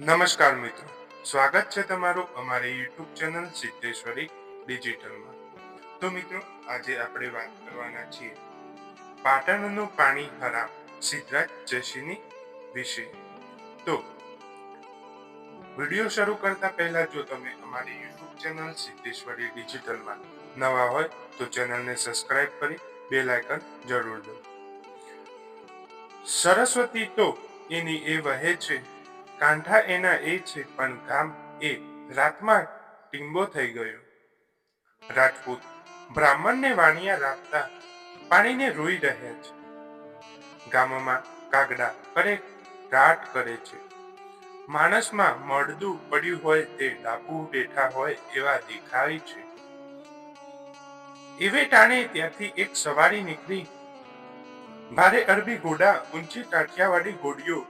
નમસ્કાર મિત્રો. સ્વાગત છે તમારું અમારી યુટ્યુબ ચેનલ સિદ્ધેશ્વરી ડિજિટલમાં. તો મિત્રો, આજે આપણે વાત કરવાના છીએ પાટણનું પાણી હરામ સિદ્ધરાજ જશીની વિશે. તો વીડિયો શરૂ કરતા પહેલા જો તમે અમારી યુટ્યુબ ચેનલ સિદ્ધેશ્વરી ડિજિટલમાં નવા હોય, તો ચેનલને સબસ્ક્રાઇબ કરી બે લાયકન જરૂર દો સરસ્વતી તો એની એ વહે છે કાંઠા એના એ છે, પણ ગામ એ. રાતમાં ટીંબો થઈ ગયો. રાજપૂત બ્રાહ્મણને વાણિયા રાખતા પાણીને રોઈ રહ્યા છે. ગામમાં કાગડા કરે રાટ કરે છે. માણસમાં મળદું પડ્યું હોય તે ડાકુ બેઠા હોય એવા દેખાય છે. એવે ટાણે ત્યાંથી એક સવારી નીકળી. ભારે અરબી ઘોડા ઊંચી કાઠિયાવાડી ઘોડીઓ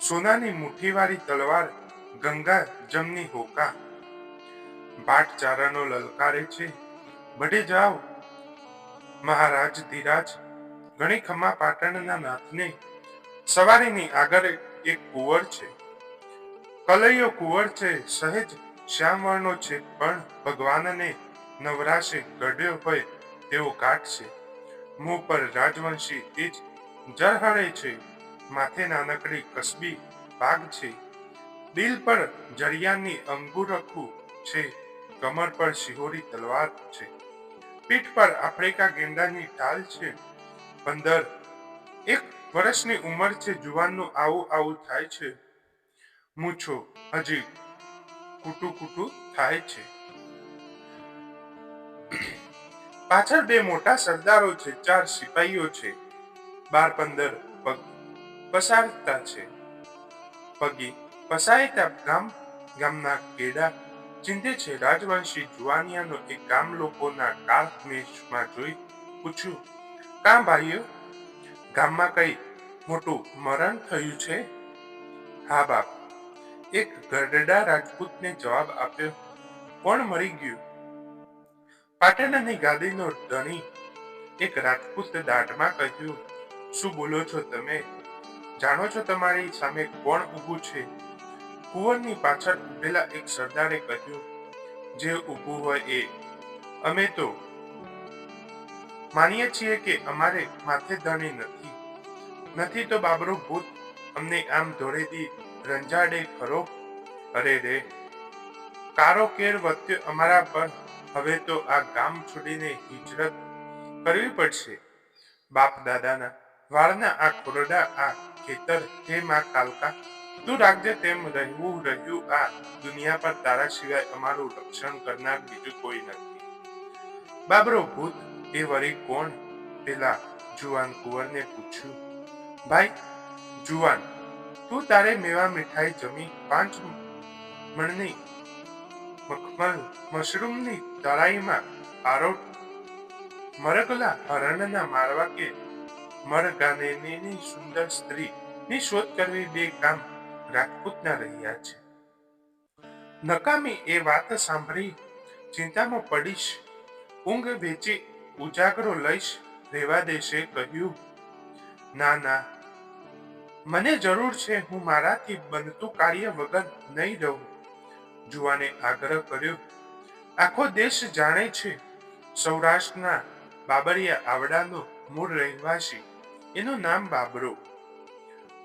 સોનાની મુઠ્ઠીવાળી તલવાર ગંગા જમની હોકા. ચારાનો લલકારે છે. બઢે જાઓ. મહારાજ ધીરાજ, ઘણી ખમા પાટણના નાથને સવારીની આગળ એક કુંવર છે. કલૈયો કુંવર છે, સહેજ શ્યામવર્ણો છે, પણ ભગવાનને નવરાશે, ગઢ્યો હોય તેવો કાટ છે. મોં પર રાજવંશી તેજ જરહળે છે. માથે નાનકડી કસબી ભાગ છે. દિલ પર જરિયાની અંગુરખું છે. કમર પર શિહોરી તલવાર છે. પીઠ પર આફ્રિકા ગેંડાની ઢાલ છે. પંદર, એક વર્ષની ઉંમર છે જુવાનનું આવું આવું થાય છે. મૂછો હજી કુટુ કુટુ થાય છે. પાછળ બે મોટા સરદારો છે, ચાર સિપાહીઓ છે. બાર પંદર પગ પસારતા છે. પગી પસાયતા ગામ, ગામના કેડા ચિંતે છે રાજવંશી જુવાનિયાનો એક ગામ લોકોના કાળમેષમાં જોઈ પૂછ્યું, કાં ભાઈઓ, ગામમાં કઈ મોટું મરણ થયું છે? હા, બાપ. એક ગરડા રાજપૂતને જવાબ આપ્યો, કોણ મરી ગયું? પાટણની ગાદીનો ધણી એક રાજપૂત દાઢમાં કહ્યું, શું બોલો છો તમે? જાણો છો તમારી સામે કોણ ઊભું છે? કુંવરની પાછળ ઉભેલા એક સરદારે કહ્યું, જે ઊભું હોય એ. અમે તો માનીએ છીએ કે અમારે માથે ધણી નથી. નથી તો બાબરો ભૂત અમને આમ ધોળેથી રંજાડે ખરો? અરે રે, કારો કેર વધ્યો અમારા પર. હવે તો આ ગામ છોડીને હિજરત કરવી પડશે. બાપ દાદાના વાળના આ ખોરડા, આ ખેતર હે માં કાલકા. તું રાખજે તેમ રહેવું રહ્યું આ દુનિયા પર તારા સિવાય અમારું રક્ષણ કરનાર બીજું કોઈ નથી. બાબરો ભૂત, એ વળી કોણ? પેલા જુવાન કુંવરને પૂછ્યું. ભાઈ, જુવાન, તું તારે મેવા મીઠાઈ જમી પાંચ મણની મખમલ મશરૂમની તળાઈમાં આરોટ મરગલા હરણના મારવા કે મરગાનેની સુંદર સ્ત્રી ની શોધ કરવી બે કામ રાજપૂતના રહ્યા છે. નકામી એ વાત સાંભળી ચિંતામાં પડીશ. ઊંઘ વેચી ઉજાગરો લઈશ, રેવા દેશે કહ્યું. ના ના, મને જરૂર છે હું મારાથી બનતું કાર્ય વગર નહીં રહું. જુવાને આગ્રહ કર્યો. આખો દેશ જાણે છે, સૌરાષ્ટ્રના બાબરિયા આવડાનો મૂળ રહેવાસી એનું નામ બાબરો.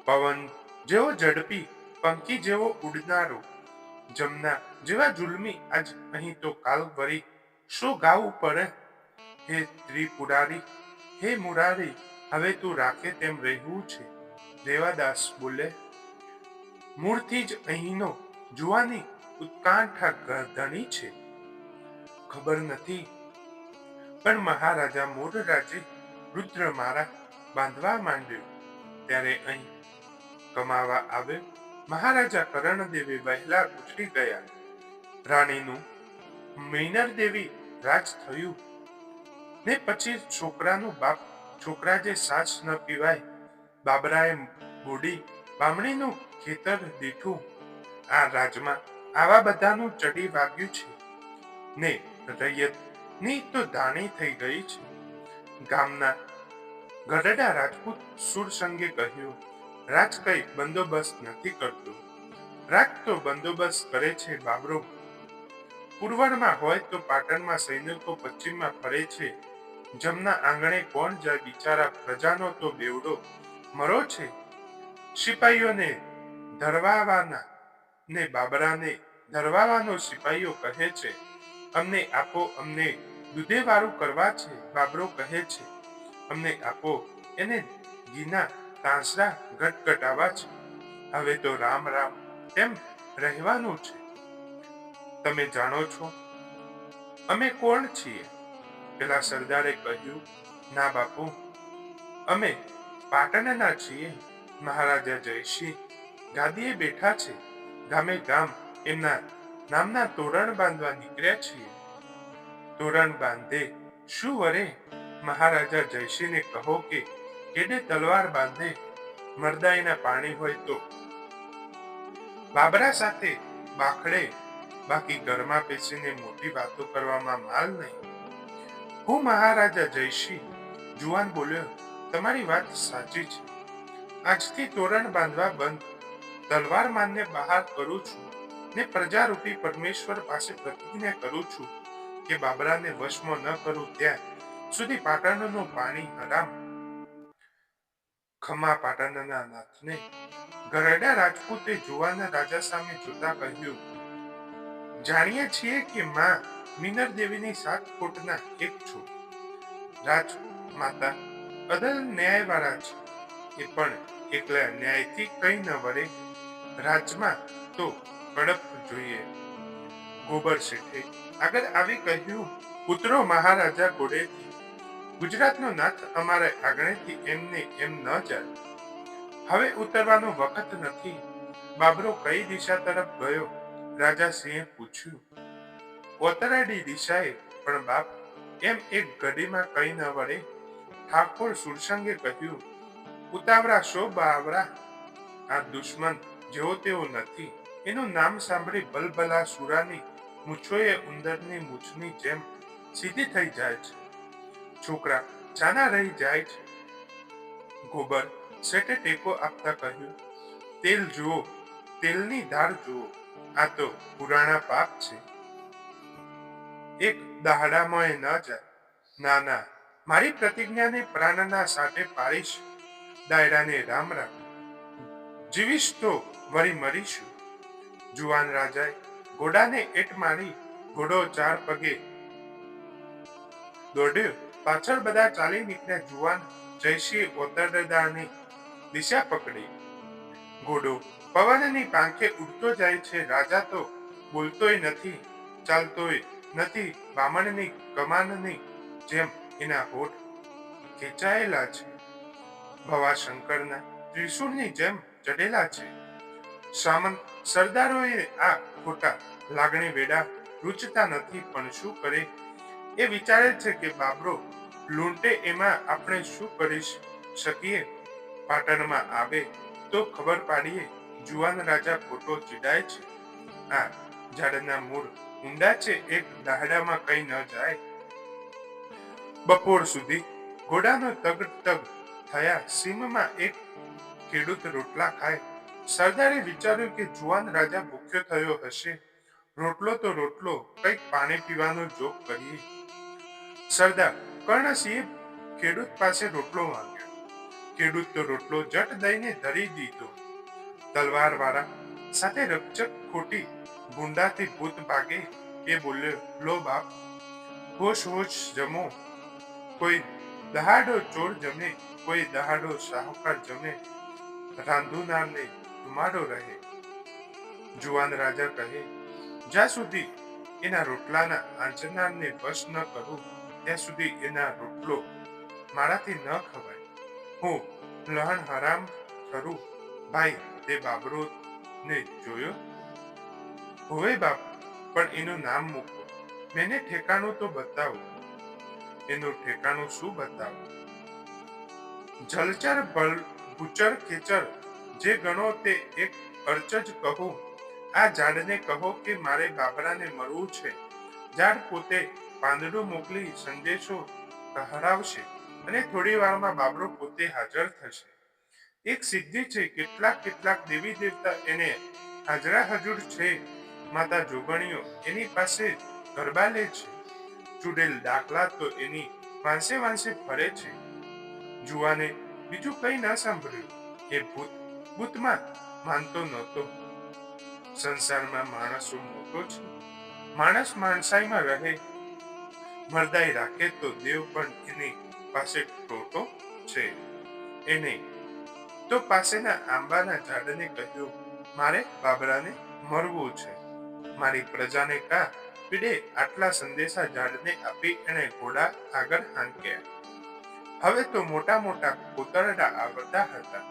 પવન જેવો ઝડપી, પંખી જેવો ઉડનારો, જમના જેવા જુલમી આજ અહીં તો કાલ વરી શું ગાવું પડે? હે ત્રિપુરારી, હે મુરારી, હવે તું રાખે તેમ રહેવું છે. દેવાદાસ બોલે, મૂળથી જ અહીંનો જુવાની ઉત્કાંઠા ગરધણી છે. ખબર નથી. પણ મહારાજા મોર રુદ્ર મારા બાંધવા માંડ્યું. ત્યારે અહીં કમાવા આવ્યો મહારાજા કરણદેવી વહેલા ગુજરી ગયા. રાણીનું મૈનર દેવી રાજ થયું. ને પછી છોકરાનું બાપ છોકરા જે સાસ ન પીવાય, બાબરાએ બોડી બામણીનું ખેતર દીઠું. આ રાજમાં આવા બધાનું ચડી વાગ્યું છે. ને રૈયતની તો ધાણી થઈ ગઈ છે. ગામના ગઢડા રાજપૂત સુરસંગે કહ્યું, રાજ કઈ બંદોબસ્ત નથી કરતું. રાજ તો બંદોબસ્ત કરે છે બાબરો. પૂર્વમાં હોય તો પાટણમાં સૈનિકો પશ્ચિમમાં ફરે છે. જમના આંગણે કોણ જાય બિચારા પ્રજાનો તો બેવડો મરો છે. સિપાહીઓને ધરવાવાના ને બાબરાને ધરવાવાનો સિપાહીઓ કહે છે. અમને આપો અમને દૂધેવાળું કરવા છે, બાબરો કહે છે. અમને આપો. એને ઘીના તાંસરા ગટગટાવા છે. હવે તો રામ રામ, તેમ રહેવાનું છે. તમે જાણો છો, અમે કોણ છીએ? પેલા સરદારે કહ્યું, ના બાપુ, અમે પાટણના છીએ. મહારાજા જયસિંહ ગાદીએ બેઠા છે. ગામે ગામ એમના નામના તોરણ બાંધવા નીકળ્યા છીએ. તોરણ બાંધે શું વરે? મહારાજા જયસિંહને કહો કે કેડે તલવાર બાંધે મરદાઈના પાણી હોય તો? બાબરા સાથે બાખડે, બાકી ઘરમાં બેસીને મોટી વાતો કરવામાં માલ નહીં. હું મહારાજા જયસિંહ, જુવાન બોલ્યો, તમારી વાત સાચી છે. આજથી તોરણ બાંધવા બંધ, તલવાર માનને બહાર કરું છું ને પ્રજારૂપી પરમેશ્વર પાસે પ્રતિજ્ઞા કરું છું કે બાબરાને વશમાં ન કરું ત્યાં સુધી પાટણનું પાણી હરામ. ખમા પાટણના નાથને ગરડા રાજપૂતે જુવાના રાજા સામે જોતા કહ્યું. જાણીએ છીએ કે માં મિનર દેવીની સાત કોટના એક છો રાજ માતા અદલ ન્યાયવાળા છે. એ પણ એકલા ન્યાયથી કઈ ન વળે. રાજમાં તો કડપ જોઈએ. ગોબર શેઠે આગળ આવી કહ્યું, પુત્રો મહારાજા ઘોડેથી ગુજરાતનો નાથ અમારે આગળેથી એમને એમ ન જાય. હવે ઉતરવાનો વખત નથી. બાબરો કઈ દિશા તરફ ગયો? રાજા સિંહે પૂછ્યું. ઓતરાડી દિશાએ, પણ બાપ, એમ એક ઘડીમાં કઈ ન વળે. ઠાકોર સુરસંગે કહ્યું, ઉતાવળા શો બાવરા આ દુશ્મન જેવો તેવો નથી. એનું નામ સાંભળી બલબલા સુરાની મૂછોએ ઉંદરની મૂછની જેમ સીધી થઈ જાય છે. છોકરા ચાના રહી જાય છે. ગોબર શેઠે ટેકો આપતા કહ્યું, તેલ જુઓ, તેલની ધાર જુઓ, આ તો પુરાણા પાપ છે. એક દહાડામાં ન જાય. ના મારી પ્રતિજ્ઞાને પ્રાણના સાથે પાડીશ દાયરાને રામ રામ જીવીશ તો વળી મરીશું. જુવાન રાજાએ ઘોડાને એટ મારી, ઘોડો ચાર પગે દોડ્યો. પાછળ બધા ચાલી નીકળ્યા જુવાન જયસિંહ ઓતરદારની દિશા પકડી. ઘોડો પવનની પાંખે ઉડતો જાય છે, રાજા તો બોલતોય નથી, ચાલતોય નથી, બામણની કમાનની જેમ એના હોઠ ખેંચાયેલા છે. ભવાશંકરના ત્રિશુળની જેમ ચડેલા છે. સામંત સરદારોએ આ ખોટા લાગણી વેડા રૂચતા નથી, પણ શું કરે? એ વિચારે છે કે બાબરો લૂંટે એમાં આપણે શું કરી શકીએ? પાટણમાં આવે તો ખબર પાડીએ, જુવાન રાજા ખોટો ચીડાય છે. આ ઝાડના મૂળ ઊંડા છે, એક દાહડામાં કઈ ન જાય. બપોર સુધી ઘોડાનો તગ તગ થયા, સીમમાં એક ખેડૂત રોટલા ખાય. સરદારે વિચાર્યું કે જુવાન રાજા ભૂખ્યો થયો હશે. રોટલો તો રોટલો, કંઈક પાણી પીવાનો જોગ કરીએ. સરદાર કર્ણસિંહે ખેડૂત પાસે રોટલો માંગ્યો. ખેડૂત તો રોટલો જટ દઈને ધરી દીધો. તલવાર વાળા સાથે રકચક ખોટી ગુંડાથી ભૂત ભાગે એ બોલ્યો, લો બાપ, હોશ હોશ જમો. કોઈ દહાડો ચોર જમે, કોઈ દહાડો શાહુકાર જમે. રાંધુનારને ધુમાડો રહે. જુવાન રાજા કહે, જ્યાં સુધી એના રોટલાના આંચનારને વશ ન કરું ત્યાં સુધી એના રોટલો મારાથી ન ખવાય. હું લહણ હરામ ખરું ભાઈ, તે બાબરો ને જોયો? હોય બાપ, પણ એનું નામ મૂકો. મેને ઠેકાણું તો બતાવો. એનું ઠેકાણું શું બતાવો? જલચર બળ ભૂચર ખેચર, જે ગણો તે એક અર્ચ જ કહો. આ ઝાડને કહો કે મારે બાબરાને મળવું છે. ઝાડ પોતે પાંદડું મોકલી સંદેશો હરાવશે અને થોડી વારમાં બાબરો પોતે હાજર થશે. એક સિદ્ધિ છે, કેટલાક કેટલાક દેવી દેવતા એને હાજરા હજુર છે. માતા જોગણીઓ એની પાસે ગરબા લે છે. ચૂડેલ દાખલા તો એની વાંસે વાંસે ફરે છે. જુવાને બીજું કઈ ના સાંભળ્યું એ ભૂત, ભૂતમાં માનતો નહોતો. સંસારમાં માણસો મોટો છે. માણસ માણસાઈમાં રહે મરદાઈ રાખે તો દેવ પણ એની પાસે ટોટો છે. એને તો પાસેના આંબાના ઝાડને કહ્યું, મારે બાબરાને મરવું છે. મારી પ્રજાને કા પીડે આટલા સંદેશા ઝાડને આપી એણે ઘોડા આગળ હાંક્યા. હવે તો મોટા મોટા કોતરડા આવતા હતા.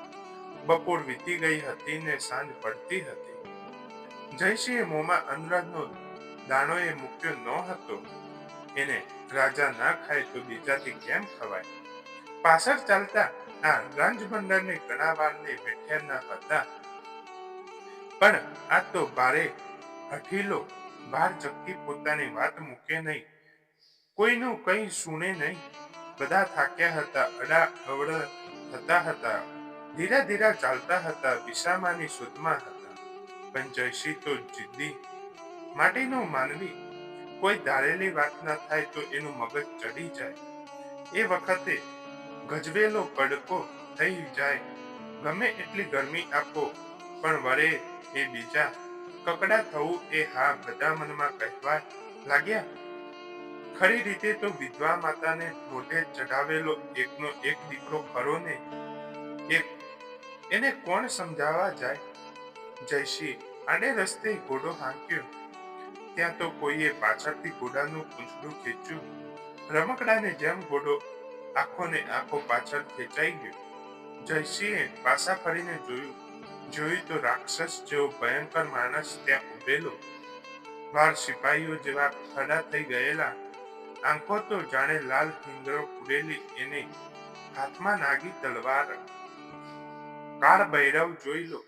બપોર વીતી ગઈ હતી ને સાંજ પડતી હતી. જયસિંહે મોંમાં દાણો એ મૂક્યો ન હતો એને રાજા ના ખાય તો બીજાથી કેમ ખવાય? પાછળ ચાલતા આ રાજભંડારને ઘણા વારને બેઠ્યા ન હતા. પણ આ તો ભારે હઠીલો બાર ચક્કી પોતાની વાત મૂકે નહીં. કોઈનું કઈ સુને નહીં. બધા થાક્યા હતા, અડા અવળ થતા હતા. ધીરા ધીરા ચાલતા હતા, વિસામાની સુધમાં હતા. પણ જયશ્રી તો જિદ્દી. માટીનો માનવી કોઈ ધારેલી વાત ના થાય તો એનું મગજ ચડી જાય. એ વખતે ગજવેલો કડકો થઈ જાય. ગમે એટલી ગરમી આપો, પણ વરે એ બીજા. કકડા થવું એ હા બધા મનમાં કહેવા લાગ્યા. ખરી રીતે તો વિધવા માતાને મોઢે ચઢાવેલો એકનો એક દીકરો ખરો ને? એક, એને કોણ સમજાવવા જાય? જયશ્રી આડે રસ્તે ઘોડો હાંક્યો. ત્યાં તો કોઈએ પાછળથી ઘોડાનું પૂંછડું ખેંચ્યું. રમકડાને જેમ ઘોડો આંખોને આંખો પાછળ ખેંચાઈ ગયો. જયસિંહે પાછા ફરીને જોયું. જોયું તો રાક્ષસ જેવો ભયંકર માણસ ત્યાં ઉભેલો બાર સિપાહીઓ જેવા ખડા થઈ ગયેલા. આંખો તો જાણે લાલ હિંગરો પૂરેલી એને હાથમાં નાગી તલવાર. કાળ ભૈરવ જોઈ લો.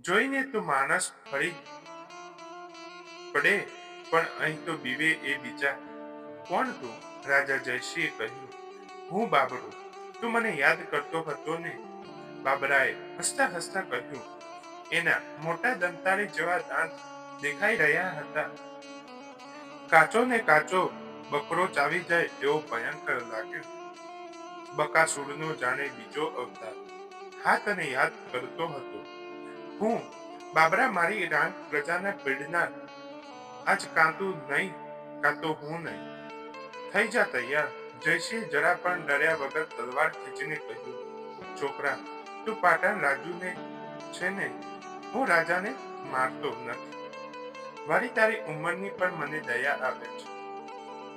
જોઈને તો માણસ ફરી પડે, પણ અહીં તો બીવે એ બીજા. કોણ તું? રાજા જયસિંહે કહ્યું, હું બાબરો. તું મને યાદ કરતો હતો ને? બાબરાએ હસતા હસતા કહ્યું, એના મોટા દંતાળી જેવા દાંત દેખાઈ રહ્યા હતા. કાચો ને કાચો બકરો ચાવી જાય એવો ભયંકર લાગ્યો. બકાસુરનો જાણે બીજો અવતાર. હા તને યાદ કરતો હતો. હું બાબરા મારી રાણ પ્રજાના પીડનાર આજ કાંતું નહીં કાં તો હું નહીં. થઈ જા તૈયાર. જયસિંહ જરા પણ ડર્યા વગર તલવાર ખેંચીને કહ્યું, છોકરા, તું પાટણ રાજુને છે ને? હું રાજાને મારતો નથી. મારી તારી ઉંમરની પણ મને દયા આવે છે.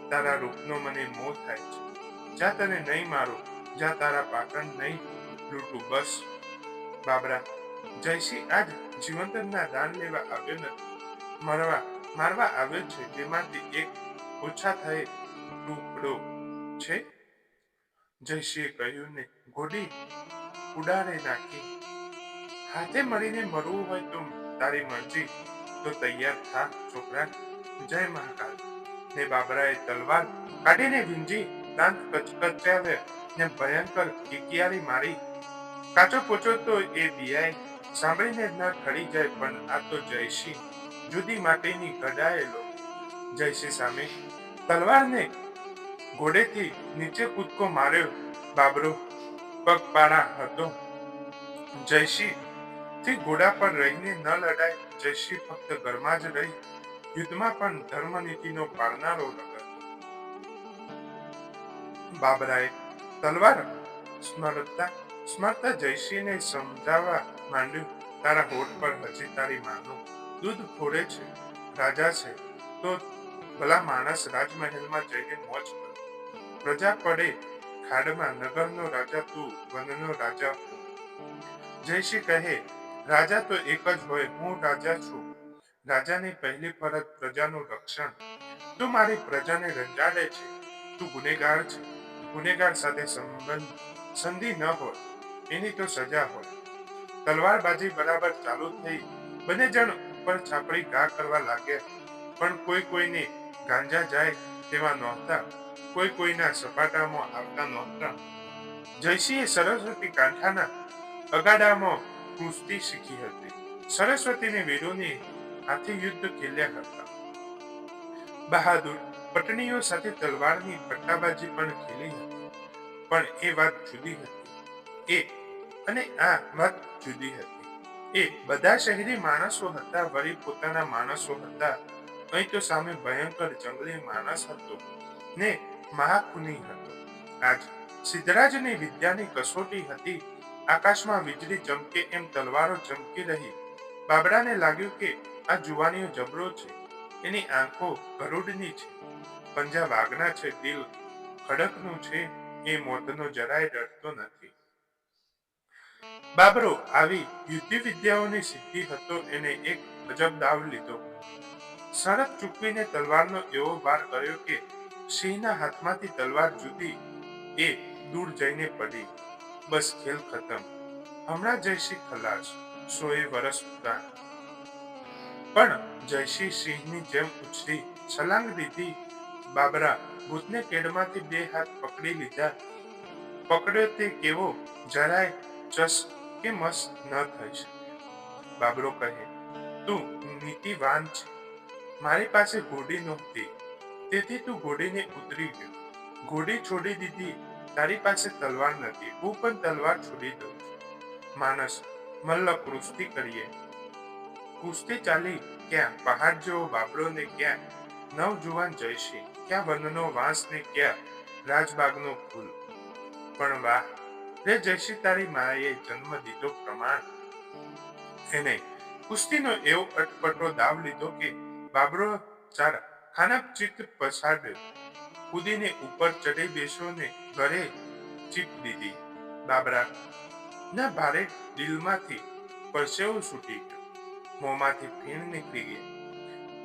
તારા રૂપનો મને મોહ થાય છે. જા તને નહીં મારો, જા તારા પાટણ નહીં લૂંટું, બસ. બાબરા, જયસિંહ આજ જીવંતના દાન લેવા આવ્યો નથી. મરવા મારવા આવ્યો છે, તેમાંથી એક ઓછા થાય ટુકડો છે. જયસિંહે કહ્યું ને ઘોડી ઉડાડે નાખી. હાથે મળીને મરવું હોય તો તારી મરજી. તો તૈયાર થા, છોકરા. જય મહાકાલ. ને બાબરાએ તલવાર કાઢીને ભીંજી દાંત કચકચાવે ને ભયંકર કિકિયારી મારી. કાચો પોચો તો એ બિયાય સાંભળીને ના ઠરી જાય, પણ આ તો જયસિંહ જુદી માટેની કઢાયેલો જયસિંહ સામે તલવારને ઘોડેથી નીચે કૂદકો માર્યો બાબરો પગપાળા હતો. જયસિંહથી ઘોડા પર રહીને ન લડાય. જયસિંહ ફક્ત ઘરમાં જ રહી. યુદ્ધમાં પણ ધર્મનીતિનો પાળનારો હતો. બાબરાએ તલવાર સ્મરતા સ્મરતા જયસિંહને સમજાવવા માંડ્યું. તારા હોઠ પર હજી તારી માનું. દૂધ ફોડે છે, રાજા છે, તો ભલા માણસ રાજમહેલમાં જઈને મોજ કર. પ્રજા પડે ખાડમાં, નગરનો રાજા તું, વનનો રાજા હું. કહે, રાજા તો એક જ હોય, હું રાજા છું. રાજાની પહેલી ફરજ પ્રજાનું રક્ષણ. તું મારી પ્રજાને રંજાડે છે. તું ગુનેગાર છે. ગુનેગાર સાથે સંબંધ, સંધિ ન હોય. એની તો સજા હોય. તલવારબાજી બરાબર ચાલુ થઈ. બંને જણ ઉપર છાપડી ઘા કરવા લાગ્યા પણ કોઈ કોઈને ગાંજા જાય તેવા નહોતા. કોઈ કોઈના સપાટામાં આવતા નહોતા. જયસિંહે સરસ્વતી કાંઠાના અગાડામાં કુસ્તી શીખી હતી. સરસ્વતીને વીરોની હાથે યુદ્ધ ખેલ્યા હતા. બહાદુર પટણીઓ સાથે તલવારની પટ્ટાબાજી પણ ખેલી હતી. પણ એ વાત જુદી હતી. એ અને આ વાત જુદી હતી. એ બધા શહેરી માણસો હતા વળી પોતાના માણસો હતા. અહીં તો સામે ભયંકર જંગલી માણસ હતો ને મહાકુની હતો. આજ સિદ્ધરાજની વિદ્યાની કસોટી હતી. આકાશમાં વીજળી ચમકે એમ તલવારો ચમકી રહી. બાબરાને લાગ્યું કે આ જુવાનીઓ જબરો છે. એની આંખો ગરુડની છે. પંજા વાઘના છે દિલ ખડકનું છે. એ મોતનો જરાય ડરતો નથી. બાબરો આવી યુદ્ધ વિદ્યાઓની સિદ્ધિ હતો, એને એક અજબ દાવ લીધો. સડક ચૂકવીને તલવારનો એવો વાર કર્યો કે સિંહના હાથમાંથી તલવાર જુદી એ દૂર જઈને પડી. બસ ખેલ ખતમ. હમણાં જયસિંહ ખલાસ, સોએ વરસ પૂરા પણ જયસિંહ સિંહની જેમ ઉછરી છલાંગ દીધી. બાબરા ભૂતને કેડમાંથી બે હાથ પકડી લીધા. પકડ્યો તે કેવો? જરાય ચસ કે મસ ન થઈ બાબરો કહે, તું નીતિવાન છે. મારી પાસે ઘોડી નહોતી. તેથી તું ઘોડીને ઉતરી ગયો. ઘોડી છોડી દીધી. તારી પાસે તલવાર નથી. હું પણ તલવાર છોડી દઉં માણસ મલ્લ કુસ્તી કરીએ. કુસ્તી ચાલી ક્યાં? પહાડ જેવો બાબરો ને ક્યાં? નવજુવાન જયસિંહ, ક્યાં વનનો વાંસ ને ક્યાં? રાજબાગનો ફૂલ. પણ વાહ રે જયશ્રી તારી માએ જન્મ દીધો પ્રમાણ. એને કુસ્તીનો એવો અટપટો દાવ લીધો કે બાબરો ચાર ખાના ચિત્ત પછાડ્યો કૂદીને ઉપર ચડી બેસો ને ઘરે ચીપ દીધી. બાબરા, ના, ભારે દિલમાંથી પરસેવો છૂટી ગયો. મોંમાંથી ફીણ નીકળી ગઈ.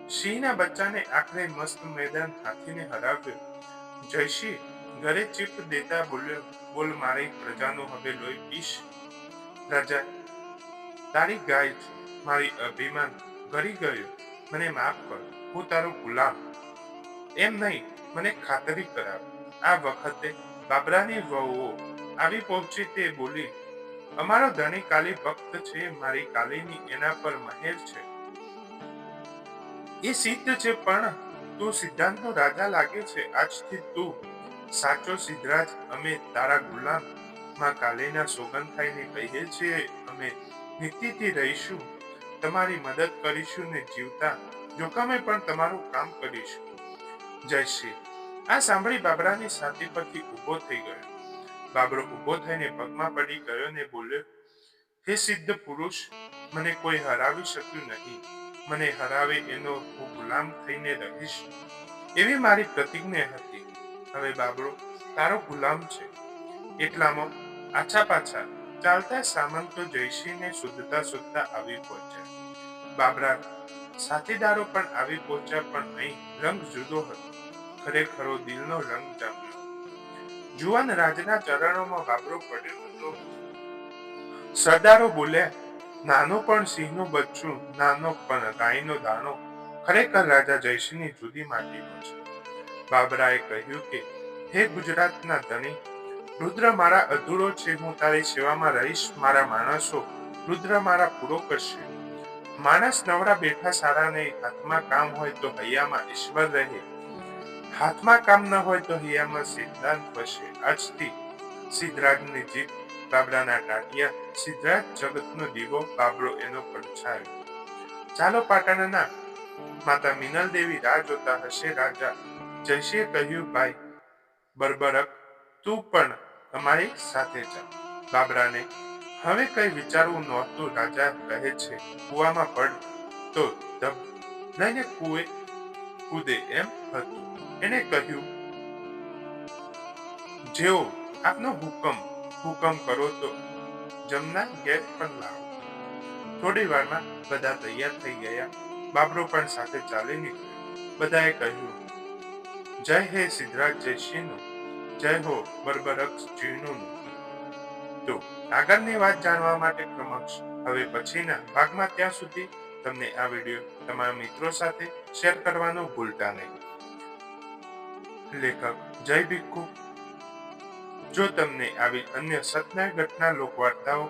સિંહના બચ્ચાને આખરે મસ્ત મેદાન હાથીને હરાવ્યો. જયસિંહ ઘરે ચીપ દેતા બોલ્યો બોલ મારી પ્રજાનો હવે લોહી પીશ. રાજા, તારી ગાય છે, મારી અભિમાન ગરી ગયો. મને માફ કર, હું તારો ગુલામ. એમ નહીં, મને ખાતરી કરાવ. આ વખતે બાબરાની વહુઓ આવી પહોંચી તે બોલી, અમારો ધણી કાલી ભક્ત છે, મારી કાલીની એના પર મહેર છે. એ સિદ્ધ છે, પણ તું સિદ્ધાંતનો રાજા લાગે છે, આજથી તું સાચો સિદ્ધરાજ અમે તારા ગુલામમાં કાલેના સોગંદ થઈને કહીએ છીએ, અમે નીતિથી રહીશું. તમારી મદદ કરીશું ને જીવતા જોખમે પણ તમારું કામ કરીશું. જયશ્રી આ સાંભળી બાબરાની છાતી પરથી ઊભો થઈ ગયો. બાબરો ઊભો થઈને પગમાં પડી ગયો ને બોલ્યો, હે સિદ્ધ પુરુષ, મને કોઈ હરાવી શક્યું નહીં. મને હરાવે એનો હું ગુલામ થઈને રહીશ. એવી મારી પ્રતિજ્ઞા હતી. હવે બાબળો, તારો ગુલામ છે. એટલામાં આછા પાછા ચાલતા સામંતો જયસિંહને શુદ્ધતા શુદ્ધતા આવી પહોંચ્યા. બાબરા, સાથીદારો પણ આવી પહોંચ્યા પણ અહીં રંગ જુદો હતો. ખરેખરો દિલનો રંગ જામ્યો. જુવાન રાજના ચરણોમાં બાબરો પડ્યો હતો. સરદારો બોલ્યા, નાનો પણ સિંહનું બચ્ચું, નાનો પણ ગાયનો દાણો, ખરેખર રાજા જયસિંહની જુદી માટીનો છે. બાબરાએ કહ્યું કે, હે ગુજરાતના ધણી, રુદ્ર મારા અધૂરો છે, હું તારી સેવામાં રહીશ, મારા માણસો રુદ્ર મારા પૂરો કરશે. માણસ નવરા બેઠા સારા હાથમાં કામ હોય તો હૈયામાં ઈશ્વર રહે. હાથમાં કામ ન હોય તો હૈયામાં સિદ્ધાંત વસે. આજથી સિદ્ધરાજની જીત બાબરાના ટાટિયા સિદ્ધરાજ જગતનો દીવો બાબરો એનો પડછાયો. ચાલો પાટણના માતા મિનલ દેવી રાહ જોતા હશે રાજા જયસિંહે કહ્યું, ભાઈ, બરબરક, તું પણ અમારી સાથે જા. બાબરાને હવે કઈ વિચારવું નહોતું, રાજા કહે છે, કુવામાં પડ. તો ધબ લઈને કુએ, કૂદે એમ હતું. એને કહ્યું, જેઓ આપનો હુકમ હુકમ કરો તો જમના ગેટ પણ લાવો. થોડી વારમાં બધા તૈયાર થઈ ગયા. બાબરો પણ સાથે ચાલી નીકળ્યો. બધાએ કહ્યું જય હે સિદ્ધરાજ જયસિંહનું જય હો બરબરક્ષ જીવનું તો આગળની વાત જાણવા માટે ક્રમક્ષ હવે પછીના ભાગમાં ત્યાં સુધી તમને આ વીડિયો તમારા મિત્રો સાથે શેર કરવાનું ભૂલતા નહીં. લેખક જય ભિક્ખુ જો તમને આવી અન્ય સત્ય ઘટના લોકવાર્તાઓ